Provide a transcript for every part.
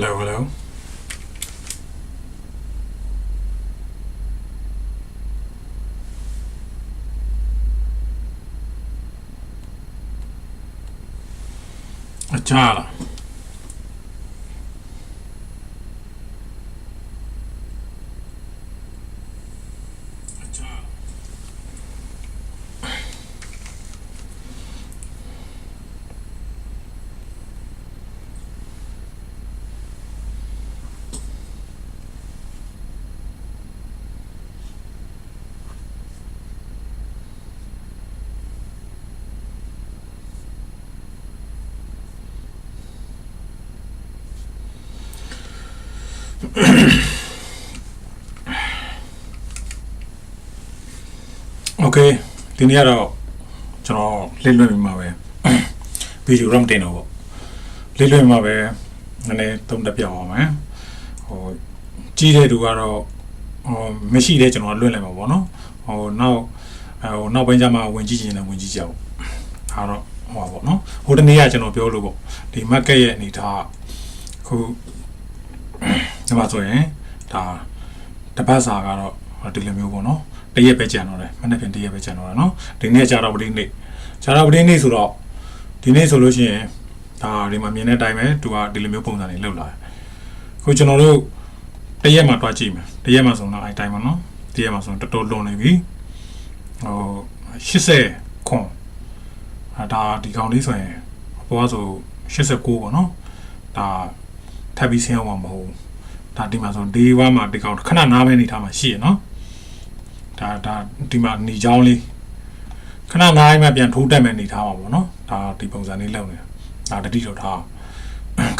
Hello, hello. အ โอเคဒီနေ့ကတော့ကျွန်တော်လစ်လွတ်မိမှာပဲဗီဒီယိုတော့မတင်တော့ပေါ့လစ်လွတ်မိမှာပဲနည်းနည်းသုံးတက်ပြအောင်မယ်ဟိုကြီးတဲ့သူကတော့ဟိုမရှိတဲ့ကျွန်တော်လွတ်လိုက်မှာပေါ့နော်ဟိုနောက်ဟိုနောက်ပိုင်းကျမှဝင်ကြည့်ချင်တယ်ဝင်ကြည့်ကြအောင်ဒါတော့ဟိုပါပေါ့နော်ဟိုတနေ့ကကျွန်တော်ပြောလို့ပေါ့ဒီ market ရဲ့အနေထားခု ဒီမှာဆိုရင်ဒါတပတ်စာကတော့ဒီလိုမျိုးပေါ့နော်တရက်ပဲကြံတော့တယ်မနေ့ပြန်တရက်ပဲကြံတော့တယ်နော်ဒီနေ့ကြာတော့ပတိနေ့ကြာတော့ပတိနေ့ဆိုတော့ဒီနေ့ဆိုလို့ရှိရင်ဒါဒီမှာမြင်တဲ့အတိုင်းပဲသူကဒီလိုမျိုးပုံစံတွေလောက်လာတယ်ခုကျွန်တော်တို့တရက်မှာတွားကြည့်မယ်တရက်မှာဆိုတော့အဲ့တိုင်းပါနော်တရက်မှာဆိုတော့တော်တော်လွန်နေပြီဟို80ခွန်အဲဒါဒီကောင်လေးဆိုရင်အပေါ်ကဆို89ပေါ့နော်ဒါထပ်ပြီးဆင်းအောင်မှာမဟုတ်ဘူး ဒါဒီမှာဆိုဒီဝါမှာဒီကောင်ခဏနားပဲနေထားမှာရှိရနော်ဒါဒါဒီမှာหนีချောင်းလေးခဏနားမှပြန်ထိုးတက်မယ်နေထားပါဘောနော်ဒါဒီပုံစံလေးလုပ်နေတာဒါတတိတော့ထား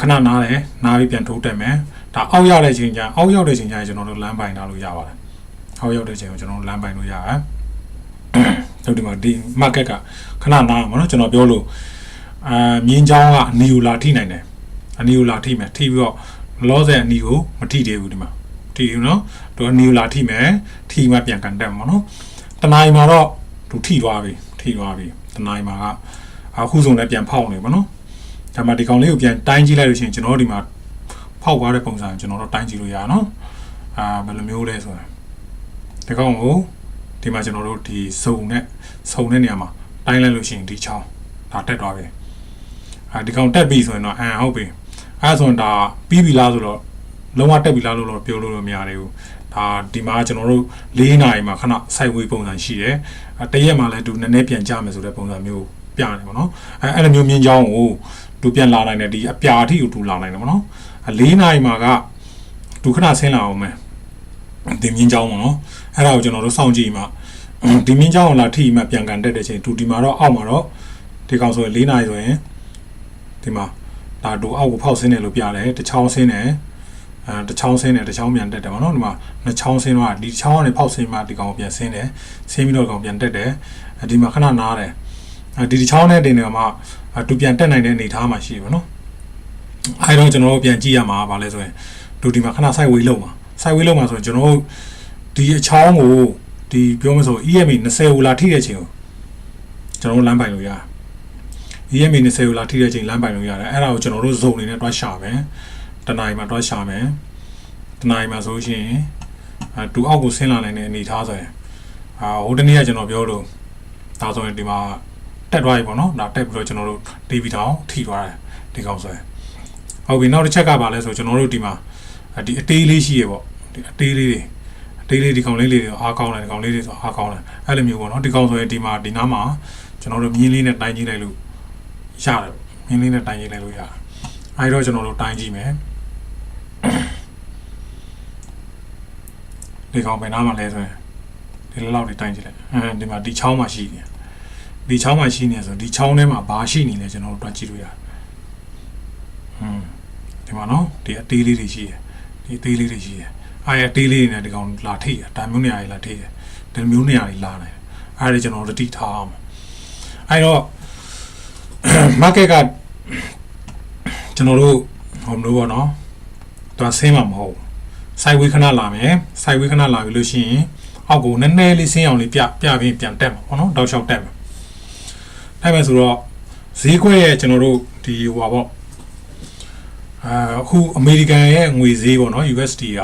ခဏနားတယ်နားပြီးပြန်ထိုးတက်မယ်ဒါအောက်ရောက်တဲ့ချိန်ကျအောက်ရောက်တဲ့ချိန်ကျရင်ကျွန်တော်တို့လမ်းပိုင်ထားလို့ရပါတယ်အောက်ရောက်တဲ့ချိန်ကိုကျွန်တော်တို့လမ်းပိုင်လို့ရတယ်တို့ဒီမှာဒီ market ကခဏနားမှာနော်ကျွန်တော်ပြောလို့အာမြင်းချောင်းကအနီကိုလာထိနိုင်တယ်အနီကိုလာထိမယ်ထိပြီးတော့ လောဆယ်အနီကိုမထိသေးဘူးဒီမှာထိဘူးနော်သူအနီကိုလာထိမယ်ထိမှပြန်ကန်တက်မှာနော်တနင်္လာမှာတော့သူထိသွားပြီထိသွားပြီတနင်္လာမှာကအခုဆုံးလည်းပြန်ဖောက်နေပါနော်ဒါမှဒီကောင်လေးကိုပြန်တိုင်းကြည့်လိုက်လို့ရှိရင်ကျွန်တော်တို့ဒီမှာဖောက်သွားတဲ့ပုံစံကိုကျွန်တော်တို့တိုင်းကြည့်လို့ရနော်အာဘယ်လိုမျိုးလဲဆိုရင်ဒီကောင်ကိုဒီမှာကျွန်တော်တို့ဒီစုံနဲ့စုံတဲ့နေရာမှာတိုင်းလိုက်လို့ရှိရင်ဒီချောင်းဒါတက်သွားပြီအာဒီကောင်တက်ပြီဆိုရင်တော့အမ်ဟုတ်ပြီ အဲဆိုရင်ဒါပြီးပြီလားဆိုတော့လုံးဝတက်ပြီလားလို့တော့ပြောလို့တော့မရသေးဘူးဒါဒီမှာကျွန်တော်တို့၄နာရီမှာခဏ site way ပုံစံရှိတယ်အဲတရက်မှာလည်းသူနည်းနည်းပြန်ကြမယ်ဆိုတဲ့ပုံစံမျိုးပြနေပါတော့အဲအဲ့လိုမျိုးမြင်းချောင်းကိုသူပြန်လာနိုင်တယ်ဒီအပြာအထိကိုသူလာနိုင်တယ်ဗောနော်အဲ၄နာရီမှာကသူခဏဆင်းလာအောင်မယ်ဒီမြင်းချောင်းပေါ့နော်အဲ့ဒါကိုကျွန်တော်တို့စောင့်ကြည့်မှဒီမြင်းချောင်းကိုလာထိမှပြန်ကန်တက်တဲ့ချိန်သူဒီမှာတော့အောက်မှာတော့ဒီကောင်ဆိုရင်၄နာရီဆိုရင်ဒီမှာ ဒါသူအောက်ကိုဖောက်ဆင်းတယ်လို့ပြတယ်တစ်ချောင်းဆင်းတယ်အဲတစ်ချောင်းဆင်းတယ်တစ်ချောင်းပြန်တက်တယ်ဗောနော်ဒီမှာနှစ်ချောင်းဆင်းတော့ဒီချောင်းကနေဖောက်ဆင်းမှဒီကောင်ပြန်ဆင်းတယ်ဆင်းပြီးတော့ကောင်ပြန်တက်တယ်အဲဒီမှာခဏနားတယ်အဲဒီဒီချောင်းနဲ့တင်တယ်မှာသူပြန်တက်နိုင်တဲ့အနေအထားမှာရှိတယ်ဗောနော်အဲတော့ကျွန်တော်တို့ပြန်ကြည့်ရမှာဗာလဲဆိုရင်သူဒီမှာခဏ side way လုံးမှာ side way လုံးမှာဆိုရင်ကျွန်တော်တို့ဒီအချောင်းကိုဒီပြောမဆို EMA 20ဟူလာထိတဲ့ချိန်ကိုကျွန်တော်တို့လမ်းပိုင်လို့ရတယ် EMA 20ဟူလာထိတဲ့ချိန်လမ်းပိုင်လို့ရတယ်အဲ့ဒါကိုကျွန်တော်တို့ zone နေနဲ့တွားရှာမယ်တနင်္လာရီမှာတော့ရှာမယ်တနင်္လာရီမှာဆိုရှင်အဲတူအောက်ကိုဆင်းလာနိုင်တဲ့အနေအထားဆိုရင်အာဟိုတနေ့ကကျွန်တော်ပြောလို့ဒါဆိုရင်ဒီမှာတက်သွားပြီပေါ့နော်ဒါတက်ပြီးတော့ကျွန်တော်တို့ TV တောင်ထိသွားတယ်ဒီကောင်ဆိုရင်ဟုတ်ပြီနောက်တစ်ချက်ကပါလဲဆိုကျွန်တော်တို့ဒီမှာဒီအတေးလေးရှိရပေါ့ဒီအတေးလေးတွေအတေးလေးဒီကောင်လေးလေးတွေအားကောင်းတယ်ဒီကောင်လေးတွေဆိုအားကောင်းတယ်အဲ့လိုမျိုးပေါ့နော်ဒီကောင်ဆိုရင်ဒီမှာဒီနားမှာကျွန်တော်တို့မြင်းလေးနဲ့တိုင်းကြည့်လိုက်လို့ ရတယ်မြင်းလေးနဲ့တိုင်းကြည့်လိုက်လို့ရတယ်အဲဒီတော့ကျွန်တော်တို့တိုင်းကြည့်မယ်ဒီကောင်ဘယ်နားမှာလဲဆိုရင်ဒီလောက်လောက်တွေတိုင်းကြည့်လိုက်အဲဒီမှာဒီချောင်းမှာရှိနေဒီချောင်းမှာရှိနေဆိုဒီချောင်းထဲမှာဘာရှိနေလဲကျွန်တော်တို့တွက်ကြည့်လို့ရတယ်ဟွန်းဒီမှာနော်ဒီအသေးလေးတွေရှိတယ်ဒီအသေးလေးတွေရှိတယ်အဲအသေးလေးတွေနဲ့ဒီကောင်လာထိရဒါမျိုးနေရာတွေလာထိရဒီမျိုးနေရာတွေလာနိုင်တယ်အဲဒီကျွန်တော်တို့တိထားအောင်အဲတော့ market ကကျွန်တော်တို့ဟိုမလို့ပေါ့နော်သူကဆင်းမှာမဟုတ်ဘူးစိုက်ဝေးခဏလာမယ်စိုက်ဝေးခဏလာပြီလို့ရှိရင်အောက်ကိုနည်းနည်းလေးဆင်းအောင်လေးပြပြပြီးပြန်တက်မှာပေါ့နော်တောက်လျှောက်တက်မှာအဲ့မဲ့ဆိုတော့ဈေးခွက်ရဲ့ကျွန်တော်တို့ဒီဟိုပါပေါ့အာအခုအမေရိကန်ရဲ့ငွေဈေးပေါ့နော် USD က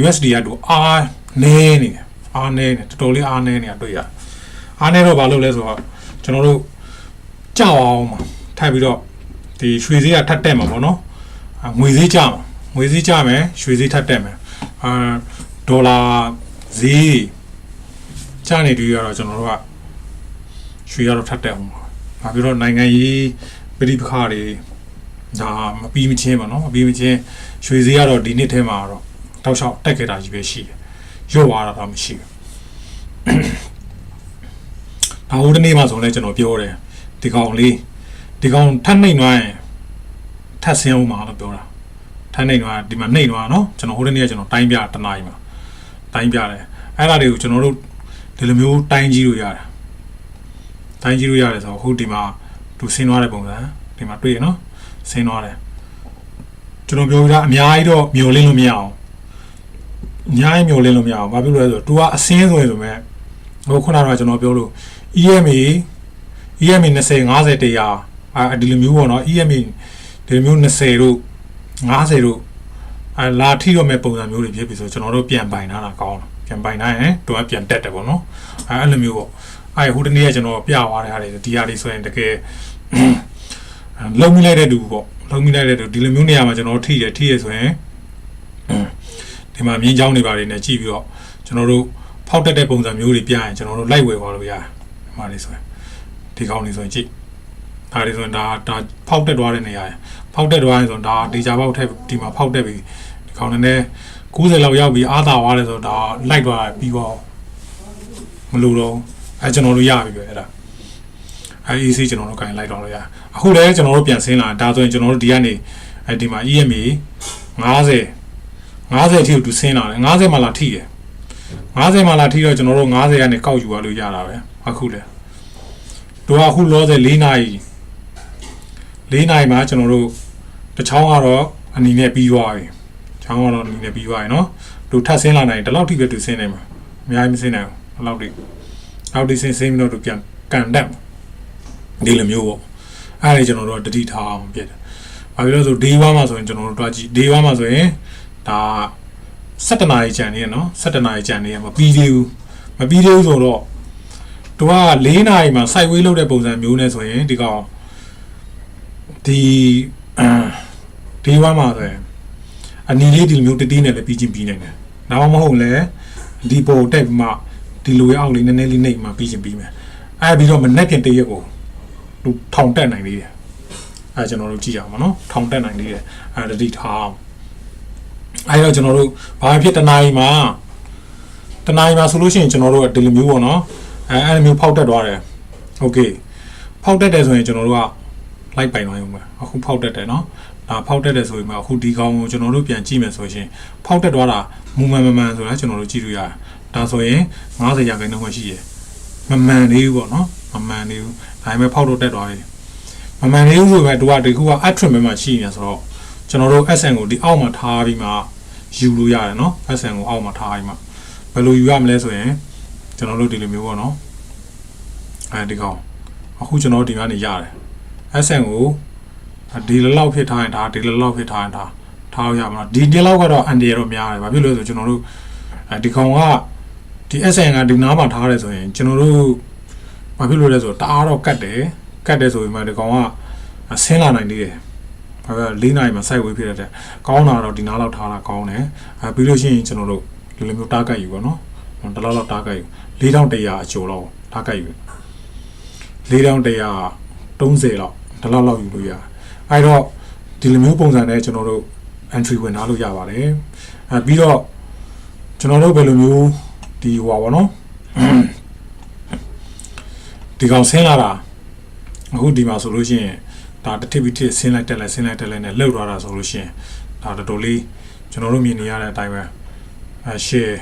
USD ကတော့အားနေနေတယ်အားနေနေတော်တော်လေးအားနေနေတာတွေ့ရတယ်အားနေတော့ဘာလို့လဲဆိုတော့ကျွန်တော်တို့ ကြောက်အောင်မှာထိုက်ပြီးတော့ဒီရွှေဈေးကထပ်တက်မှာပေါ့နော်အာငွေဈေးကျမှာငွေဈေးကျမယ်ရွှေဈေးထပ်တက်မယ်အာဒေါ်လာဈေးကျနေတူရတော့ကျွန်တော်တို့ကရွှေကတော့ထပ်တက်အောင်ပါဘာပြီးတော့နိုင်ငံရေးပြည်ပခါတွေဒါမပြီးမချင်းပါနော်မပြီးမချင်းရွှေဈေးကတော့ဒီနှစ်ထဲမှာတော့တောက်လျှောက်တက်ခဲ့တာကြီးပဲရှိတယ်ရော့သွားတာတော့မရှိဘူးဒါဟိုတနေ့မှဆိုရင်လည်းကျွန်တော်ပြောတယ် ဒီကောင်လေးဒီကောင်ထပ်နှိမ့်သွားရင်ထပ်ဆင်းအောင်မှာလို့ပြောတာထပ်နှိမ့်သွားဒီမှာနှိမ့်သွားနော်ကျွန်တော်ဟိုတနေ့ကကျွန်တော်တိုင်းပြတနားကြီးမှာတိုင်းပြတယ်အဲ့ဒါတွေကိုကျွန်တော်တို့ဒီလိုမျိုးတိုင်းကြည့်လို့ရတယ်တိုင်းကြည့်လို့ရတယ်ဆိုတော့ဟိုဒီမှာသူဆင်းသွားတဲ့ပုံစံဒီမှာတွေ့ရနော်ဆင်းသွားတယ်ကျွန်တော်ပြောပြတာအများကြီးတော့မျောလင်းလို့မရအောင်အများကြီးမျောလင်းလို့မရအောင်ဘာဖြစ်လို့လဲဆိုတော့ तू ကအစင်းဆိုရင်ဆိုမဲ့ဟိုခုနကကျွန်တော်ပြောလို့ EMA EMA 20 50 100အာဒီလိုမျိုးပေါ့နော် EMA ဒီလိုမျိုး20တို့50တို့အာလာထိတော့မဲ့ပုံစံမျိုးတွေဖြစ်ပြီဆိုကျွန်တော်တို့ပြန်ပိုင်ထားတာကောင်းတယ်ပြန်ပိုင်ထားရင်တော့ပြန်တက်တယ်ပေါ့နော်အဲအဲ့လိုမျိုးပေါ့အဲဟိုတနေ့ကကျွန်တော်ပြသွားတဲ့ဟာတွေဒီဟာတွေဆိုရင်တကယ်လုံးမိလိုက်တဲ့တူပေါ့လုံးမိလိုက်တဲ့တူဒီလိုမျိုးနေရာမှာကျွန်တော်ထိတယ်ထိရဆိုရင်ဒီမှာမြင်းချောင်းတွေပါတွေနဲ့ကြည့်ပြီးတော့ကျွန်တော်တို့ဖောက်တက်တဲ့ပုံစံမျိုးတွေပြရင်ကျွန်တော်တို့လိုက်ဝယ်သွားလို့ရတယ်ဒီမှာလေးဆိုရင် ဒီကောင်းလေးဆိုရင်ကြည့်ဒါတွေဆိုရင်ဒါဒါဖောက်တက်သွားတဲ့နေရာဖောက်တက်သွားရင်ဆိုရင်ဒါဒေဂျာဘောက်ထက်ဒီမှာဖောက်တက်ပြီးဒီကောင်းနဲ့90လောက်ရောက်ပြီးအာသာသွားတယ်ဆိုတော့ဒါလိုက်သွားပြီးတော့မလို့တော့အဲကျွန်တော်တို့ရပြီပဲအဲ့ဒါအဲ EC ကျွန်တော်တို့ကင်လိုက်တော့လို့ရအခုလည်းကျွန်တော်တို့ပြန်ဆင်းလာဒါဆိုရင်ကျွန်တော်တို့ဒီကနေအဲဒီမှာ EMA 90 50အထိကိုသူဆင်းလာတယ်90မှလာထိတယ်90မှလာထိတော့ကျွန်တော်တို့90ကနေကောက်ယူရလို့ရတာပဲအခုလေ တို့ကအခုလောဆယ်4နာရီ4နာရီမှာကျွန်တော်တို့တစ်ချောင်းကတော့အနီနဲ့ပြီးသွားပြီချောင်းကတော့အနီနဲ့ပြီးသွားပြီเนาะသူထပ်ဆင်းလာနိုင်ဒီလောက်ထိပဲသူဆင်းနေမှာအများကြီးမဆင်းနိုင်ဘူးဒီလောက်ထိလောက်ထိဆင်းဆင်းပြီးတော့သူပြန်ကန်တက်ဒီလိုမျိုးပေါ့အဲ့ဒါကျွန်တော်တို့တတိထားအောင်ပြတယ်ဘာဖြစ်လို့ဆို day 1မှာဆိုရင်ကျွန်တော်တို့တွားကြည့် day 1မှာဆိုရင်ဒါ7နာရီကြံနေရနော်7နာရီကြံနေရမပြီးသေးဘူးမပြီးသေးဘူးဆိုတော့ သူက4နာရီမှာ site way လုပ်တဲ့ပုံစံမျိုးနဲ့ဆိုရင်ဒီကောင်ဒီဒီဝမ်းမှာဆိုရင်အနီလေးဒီလိုမျိုးတတိနဲ့လည်းပြီးချင်းပြီးနိုင်တယ်။နောက်မဟုတ်လဲဒီပေါ်တက်ပြီးမှဒီလိုရအောင်လေးနည်းနည်းလေးနှိပ်မှပြီးချင်းပြီးမယ်။အဲပြီးတော့မနေ့ပြင်တရက်ကိုသူထောင်တက်နိုင်သေးတယ်။အဲကျွန်တော်တို့ကြည့်ရအောင်နော်။ထောင်တက်နိုင်သေးတယ်။အဲတတိထားအောင်အဲတော့ကျွန်တော်တို့ဘာဖြစ်တနားရီမှာတနားရီမှာဆိုလို့ရှိရင်ကျွန်တော်တို့ဒီလိုမျိုးပေါ့နော် အဲအဲ့လိုမျိုးဖောက်တက်သွားတယ်โอเคဖောက်တက်တယ်ဆိုရင်ကျွန်တော်တို့ကလိုက်ပိုင်သွားရုံပဲအခုဖောက်တက်တယ်နော်ဒါဖောက်တက်တယ်ဆိုရင်မှအခုဒီကောင်ကိုကျွန်တော်တို့ပြန်ကြည့်မယ်ဆိုရင်ဖောက်တက်သွားတာမူမှန်မမှန်ဆိုတာကျွန်တော်တို့ကြည့်လို့ရတယ်ဒါဆိုရင်90ရာခိုင်နှုန်းမှရှိရမမှန်သေးဘူးပေါ့နော်မမှန်သေးဘူးဒါပေမဲ့ဖောက်တော့တက်သွားတယ်မမှန်သေးဘူးဆိုပေမဲ့တို့ကဒီခုက attribute မှာရှိနေဆိုတော့ကျွန်တော်တို့ SN ကိုဒီအောက်မှာထားပြီးမှယူလို့ရတယ်နော် SN ကိုအောက်မှာထားပြီးမှဘယ်လိုယူရမလဲဆိုရင် ကျွန်တော်တို့ဒီလိုမျိုးပေါ့နော်အဲဒီကောင်အခုကျွန်တော်ဒီကနေရတယ် SN ကိုဒီလောက်ဖြစ်ထားရင်ဒါဒီလောက်ဖြစ်ထားရင်ဒါထားရမှာဒီဒီလောက်ကတော့အန်ဒီရတော့များတယ်ဘာဖြစ်လို့လဲဆိုကျွန်တော်တို့အဲဒီကောင်ကဒီ SN ကဒီနားမှာထားရတယ်ဆိုရင်ကျွန်တော်တို့ဘာဖြစ်လို့လဲဆိုတော့တအားတော့ကတ်တယ်ကတ်တယ်ဆိုရင်မှဒီကောင်ကဆင်းလာနိုင်သေးတယ်အဲ၄နိုင်မှာ site way ဖြစ်တဲ့ကောင်းတာတော့ဒီနားလောက်ထားတာကောင်းတယ်အဲပြီးလို့ရှိရင်ကျွန်တော်တို့ဒီလိုမျိုး target ယူပါနော်တလောက်လောက် target ယူ 4100အကျော်လောက် target ယူ4130လောက်ဒီလောက်လောက်ယူလို့ရအဲတော့ဒီလိုမျိုးပုံစံနဲ့ကျွန်တော်တို့ entry ဝင်ထားလို့ရပါတယ်အဲပြီးတော့ကျွန်တော်တို့ဘယ်လိုမျိုးဒီဟိုပါဗောနော်ဒီကောင်ဆင်းလာတာအခုဒီမှာဆိုလို့ရှိရင်ဒါတစ်ထစ်ပြီးတစ်ဆင်းလိုက်တက်လိုက်ဆင်းလိုက်တက်လိုက်နဲ့လှုပ်သွားတာဆိုလို့ရှိရင်ဒါတော်တော်လေးကျွန်တော်တို့မြင်နေရတဲ့အတိုင်းပဲအဲ share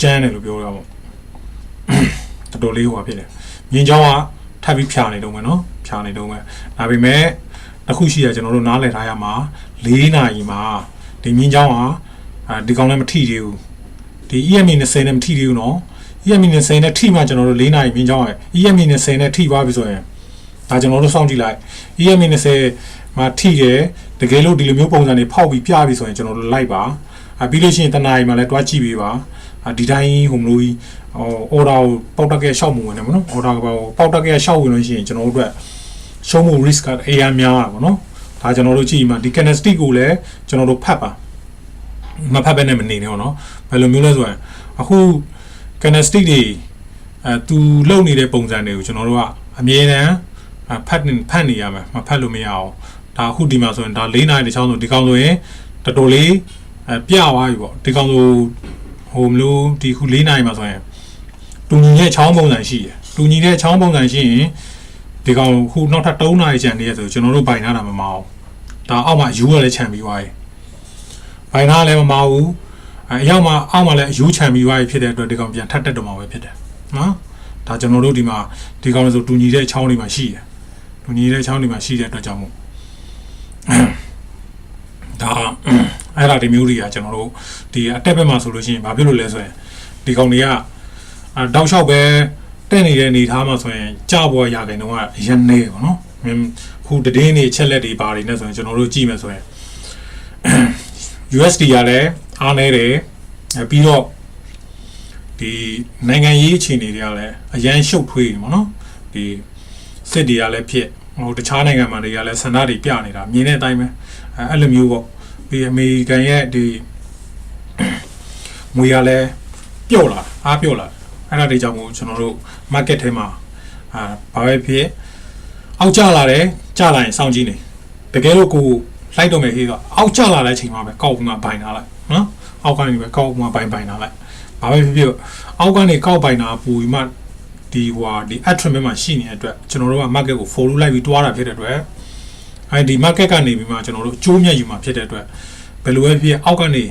ကျန်းတယ်လို့ပြောရမှာ တော်တော်လေးဟိုပါဖြစ်တယ်မြင်ကြောင်းကထပ်ပြီးဖြာနေတော့မယ်နော်ဖြာနေတော့မယ်ဒါပေမဲ့တစ်ခုရှိရကျွန်တော်တို့နားလည်ထားရမှာ၄နာရီမှာဒီမြင်ကြောင်းကအဲဒီကောင်လည်းမထိသေးဘူးဒီ EMI 20နဲ့မထိသေးဘူးနော် EMI 20နဲ့ထိမှကျွန်တော်တို့၄နာရီမြင်ကြောင်းရ EMI 20နဲ့ထိသွားပြီဆိုရင်ဒါကျွန်တော်တို့စောင့်ကြည့်လိုက် EMI 20မှာထိတယ်တကယ်လို့ဒီလိုမျိုးပုံစံတွေဖောက်ပြီးပြပြီးဆိုရင်ကျွန်တော်တို့လိုက်ပါအပြီးလို့ရှိရင်တနားရီမှာလည်းတွားကြည့်ပေးပါအဒီတိုင်းဟိုမလို့ကြီး ဟိုအော်ဒါကိုပေါက်တက်ကရှောက်မှုဝင်တယ်မနော်အော်ဒါကိုပေါက်တက်ကရှောက်ဝင်လို့ရှိရင်ကျွန်တော်တို့အတွက်ရှုံးမှု risk ကအေးရများတာပေါ့နော်ဒါကျွန်တော်တို့ကြည့်မှာဒီ kinetic ကိုလည်းကျွန်တော်တို့ဖတ်ပါမဖတ်ဘဲနဲ့မနေနဲ့ပေါ့နော်ဘယ်လိုမျိုးလဲဆိုရင်အခု kinetic တွေအဲသူလုံနေတဲ့ပုံစံတွေကိုကျွန်တော်တို့ကအမြဲတမ်းအဖတ်နေဖတ်နေရမယ်မဖတ်လို့မရအောင်ဒါအခုဒီမှာဆိုရင်ဒါ၄နိုင်တစ်ချောင်းဆိုဒီကောင်ဆိုရင်တော်တော်လေးအဲပြသွားပြီပေါ့ဒီကောင်ဆိုဟိုမလို့ဒီခု၄နိုင်မှာဆိုရင် တူညီတဲ့ချောင်းပုံစံရှိတယ်တူညီတဲ့ချောင်းပုံစံရှိရင်ဒီကောင်ခုနောက်ထပ်၃နိုင်ကျန်နေရဆိုကျွန်တော်တို့ပိုင်ထားတာမမအောင်ဒါအောက်မှာယူရလည်းခြံပြီးသွားပြီပိုင်ထားလည်းမမအောင်ဘူးအဲအရောက်မှာအောက်မှာလည်းအယူခြံပြီးသွားပြီဖြစ်တဲ့အတွက်ဒီကောင်ပြန်ထပ်တက်တော့မှာပဲဖြစ်တယ်နော်ဒါကျွန်တော်တို့ဒီမှာဒီကောင်ဆိုတူညီတဲ့ချောင်းတွေမှာရှိတယ်တူညီတဲ့ချောင်းတွေမှာရှိတဲ့အတွက်ကြောင့်မို့ဒါအဲ့ဒါဒီမျိုးတွေကကျွန်တော်တို့ဒီအတက်ဘက်မှာဆိုလို့ရှိရင်ဘာဖြစ်လို့လဲဆိုရင်ဒီကောင်တွေကအာ တောက်လျှောက်ပဲတက်နေတဲ့အနေထားမှာဆိုရင်ကြပွားရခိုင်တော့အရင်နေပေါ့နော်မင်းခုတည်င်းနေချက်လက်တွေပါနေနဲ့ဆိုရင်ကျွန်တော်တို့ကြည့်မယ်ဆိုရင် USD ကလည်းအားနေတယ်အဲပြီးတော့ဒီနိုင်ငံရေးအခြေအနေတွေကလည်းအရန်ရှုပ်ထွေးနေပေါ့နော်ဒီစစ်တွေကလည်းဖြစ်ဟိုတခြားနိုင်ငံမှာတွေကလည်းဆန္ဒတွေပြနေတာမြင်တဲ့အတိုင်းပဲအဲအဲ့လိုမျိုးပေါ့ဒီအမေရိကန်ရဲ့ဒီငွေရလဲပြုတ်လာအားပြုတ်လာ အဲ့ဒါတွေကြောင့်မို့ကျွန်တော်တို့ market ထဲမှာအာဘာပဲဖြစ်အောက်ကျလာတယ်ကျလာရင်စောင့်ကြည့်နေတကယ်လို့ကိုလိုက်တော့မယ်ခေးတော့အောက်ကျလာတဲ့အချိန်မှာပဲကောက်ပြီးမှဘိုင်ထားလိုက်နော်အောက်ကနေပဲကောက်ပြီးမှဘိုင်ဘိုင်ထားလိုက်ဘာပဲဖြစ်ဖြစ်အောက်ကနေကောက်ဘိုင်တာပူပြီးမှဒီဟွာဒီ attribute မှာရှိနေတဲ့အတွက်ကျွန်တော်တို့က market ကို follow လိုက်ပြီးတွားတာဖြစ်တဲ့အတွက်အဲဒီ market ကနေပြီးမှကျွန်တော်တို့အကျိုးမြတ်ယူမှာဖြစ်တဲ့အတွက်ဘယ်လိုပဲဖြစ်ဖြစ်အောက်ကနေ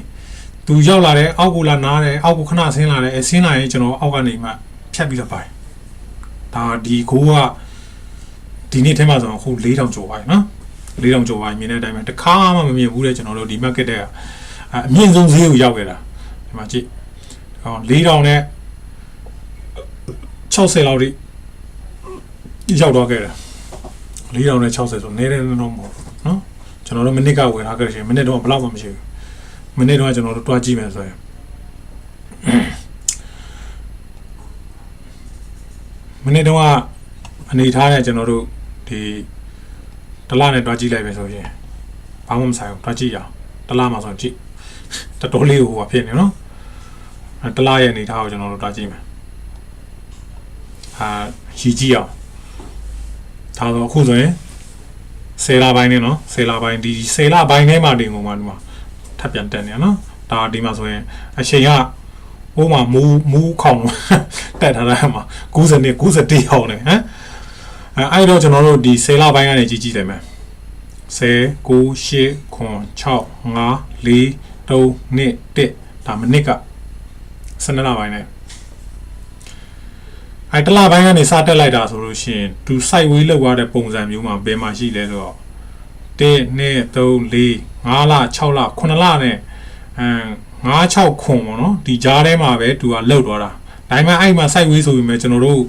သူရောက်လာတယ်အောက်ကိုလာနားတယ်အောက်ကိုခဏဆင်းလာတယ်အဲဆင်းလာရင်ကျွန်တော်အောက်ကနေမှဖြတ်ပြီးတော့ပိုင်ဒါဒီကိုကဒီနေ့ထဲမှာဆိုတော့ခု4000ကျော်ပါပြီနော်4000ကျော်ပါမြင်တဲ့အတိုင်းပဲတစ်ခါမှမမြင်ဘူးတဲ့ကျွန်တော်တို့ဒီ market တဲ့ကအမြင့်ဆုံးဈေးကိုရောက်ခဲ့တာဒီမှာကြည့်ဟော4000နဲ့60လောက်ထိရောက်တော့ခဲ့တယ်4000နဲ့60ဆိုနည်းတယ်တော့မဟုတ်ဘူးနော်ကျွန်တော်တို့မိနစ်ကဝယ်ထားခဲ့ရှင်မိနစ်တော့ဘယ်လောက်မှမရှိဘူး မိနစ်တော့ကျွန်တော်တို့တွားကြည့်မယ်ဆိုရင်မိနစ်တော့အနေထားနဲ့ကျွန်တော်တို့ဒီတလားနဲ့တွားကြည့်လိုက်ပဲဆိုရင်ဘာမှမဆိုင်ဘူးတွားကြည့်ရအောင်တလားမှာဆိုရင်ကြည့်တော်တော်လေးဟိုဟာဖြစ်နေနော်အဲတလားရဲ့အနေထားကိုကျွန်တော်တို့တွားကြည့်မယ်အာရီကြည့်အောင်ဒါတော့အခုဆိုရင်ဆယ်လပိုင်းနဲ့နော်ဆယ်လပိုင်းဒီဆယ်လပိုင်းထဲမှာတင်ကုန်မှာဒီမှာထ ပ်ပြန်တက်နေရနော်ဒါဒီမှာဆိုရင်အချိန်ကဟိုမှာမူးမူးခေါင်တက်ထားတာမှာ90နဲ့91အောင်နေဟမ်အဲအဲ့တော့ကျွန်တော်တို့ဒီဆယ်လပိုင်းကနေကြည့်ကြည့်တယ်မယ်10 9 8 9 6 5 4 3 2 1ဒါမနစ်က12လပိုင်းနဲ့အဲတလပိုင်းကနေစတက်လိုက်တာဆိုလို့ရှိရင်သူ site way လောက်ရတဲ့ပုံစံမျိုးမှာဘယ်မှာရှိလဲဆိုတော့ 1 2 3 4 5လ6လ9လနဲ့အဲ9 6ခွန်ပေါ့နော်ဒီကြားထဲမှာပဲသူကလောက်သွားတာဒါပေမဲ့အဲ့မှာ site way ဆိုပြီးမဲ့ကျွန်တော်တို့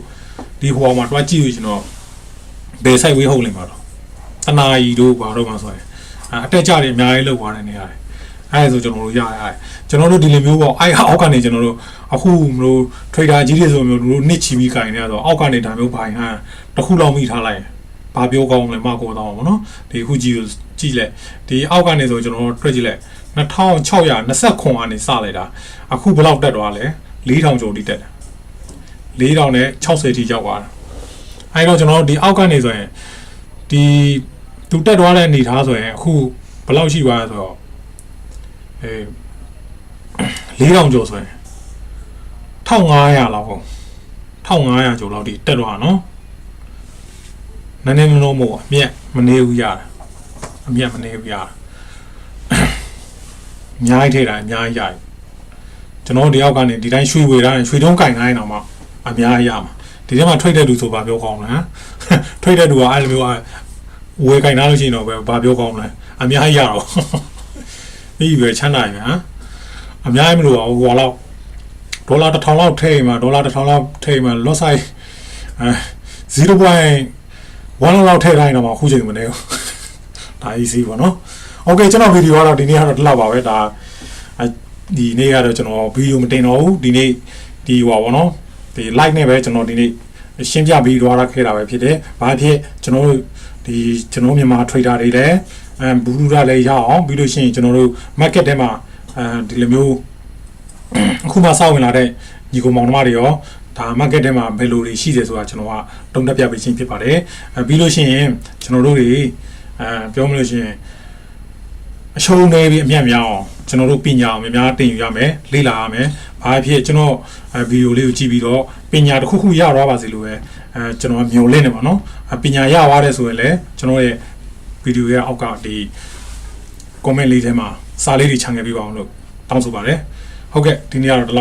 ဒီဟိုမှာတွားကြည့်လို့ကျွန်တော်ဘယ် site way ဟုတ်လိမ့်မှာတော့တနာရီတို့ဘာတို့မှဆိုရင်အဲအတက်ကြတယ်အများကြီးလောက်သွားတယ်နေရတယ်အဲဒါဆိုကျွန်တော်တို့ရရတယ်ကျွန်တော်တို့ဒီလိုမျိုးပေါ့အဲ့အောက်ကနေကျွန်တော်တို့အခုမလို့ trader ကြီးတွေဆိုမျိုးတို့နစ်ချီပြီးကင်နေရတော့အောက်ကနေဒါမျိုးဘိုင်ဟန်တစ်ခုလောက်မိထားလိုက် ဘာပြောကောင်းလဲမကောင်းတော့ဘောနော်ဒီခုကြီးကိုကြည့်လက်ဒီအောက်ကနေဆိုကျွန်တော်တို့တွက်ကြည့်လက်2620ခွန်ကနေစလိုက်တာအခုဘယ်လောက်တက်သွားလဲ4000ကျော်တိတက်တယ်4000နဲ့60ထိရောက်သွားတာအဲတော့ကျွန်တော်တို့ဒီအောက်ကနေဆိုရင်ဒီသူတက်သွားတဲ့အနေထားဆိုရင်အခုဘယ်လောက်ရှိသွားလဲဆိုတော့အဲ4000ကျော်ဆိုရင်1500လောက်ပေါ့1500ကျော်လောက်တိတက်သွားတာနော် နည်းနည်းမလို့မို့အမြက်မနေဘူးရတာအမြက်မနေဘူးရတာအများကြီးထဲတာအများကြီးရတယ်ကျွန်တော်ဒီအောက်ကနေဒီတိုင်းရွှေဝေထားရင်ရွှေတုံးကင်ခိုင်းတော့မှအများကြီးရမှာဒီထဲမှာထွိတ်တဲ့လူဆိုဘာပြောကောင်းလဲဟမ်ထွိတ်တဲ့လူကအဲ့လိုမျိုးဝေကင်ထားလို့ရှိရင်တော့ဘာပြောကောင်းလဲအများကြီးရတော့ပြီးပြီချမ်းသာပြီဟမ်အများကြီးမလို့ဟိုလောက်ဒေါ်လာ1000လောက်ထည့်မှာဒေါ်လာ1000လောက်ထည့်မှာ loss size အဲ0.1 လောက်ထည့်တိုင်းတော့မှအခုချိန်မနေဘူးဒါ easy ပေါ့နော် โอเคကျွန်တော်ဗီဒီယိုကတော့ဒီနေ့ကတော့ဒီလောက်ပါပဲဒါအဲဒီနေ့ကတော့ကျွန်တော်ဗီဒီယိုမတင်တော့ဘူးဒီနေ့ဒီဟိုပါဘောနော်ဒီ like နဲ့ပဲကျွန်တော်ဒီနေ့ရှင်းပြပြီးတော့ရခဲ့တာပဲဖြစ်တယ်ဘာဖြစ်ကျွန်တော်တို့ဒီကျွန်တော်မြန်မာ trader တွေလည်းအဲဘူးလူရလည်းရအောင်ပြီးလို့ရှိရင်ကျွန်တော်တို့ market ထဲမှာအဲဒီလိုမျိုး အခုမှစောင့်ဝင်လာတဲ့ညီကောင်မောင်နှမတွေရော ဒါ market ထဲမှာဘယ်လိုတွေရှိတယ်ဆိုတာကျွန်တော်ကတုံ့တက်ပြပေးခြင်းဖြစ်ပါတယ်အဲပြီးလို့ရှိရင်ကျွန်တော်တို့တွေအဲပြောမလို့ရှိရင်အရှုံးနေပြီးအမြတ်များအောင်ကျွန်တော်တို့ပညာအောင်များများတင်ယူရမယ်လေ့လာရမယ်ဘာဖြစ်ကျွန်တော်အဲဗီဒီယိုလေးကိုကြည့်ပြီးတော့ပညာတစ်ခုခုရသွားပါစေလို့ပဲအဲကျွန်တော်ကမျှော်လင့်နေပါတော့အဲပညာရသွားတယ်ဆိုရင်လည်းကျွန်တော်ရဲ့ဗီဒီယိုရဲ့အောက်ကဒီ comment လေးထဲမှာစာလေးတွေခြံခဲ့ပေးပါအောင်လို့တောင်းဆိုပါတယ်ဟုတ်ကဲ့ဒီနေ့ကတော့ဒီလောက်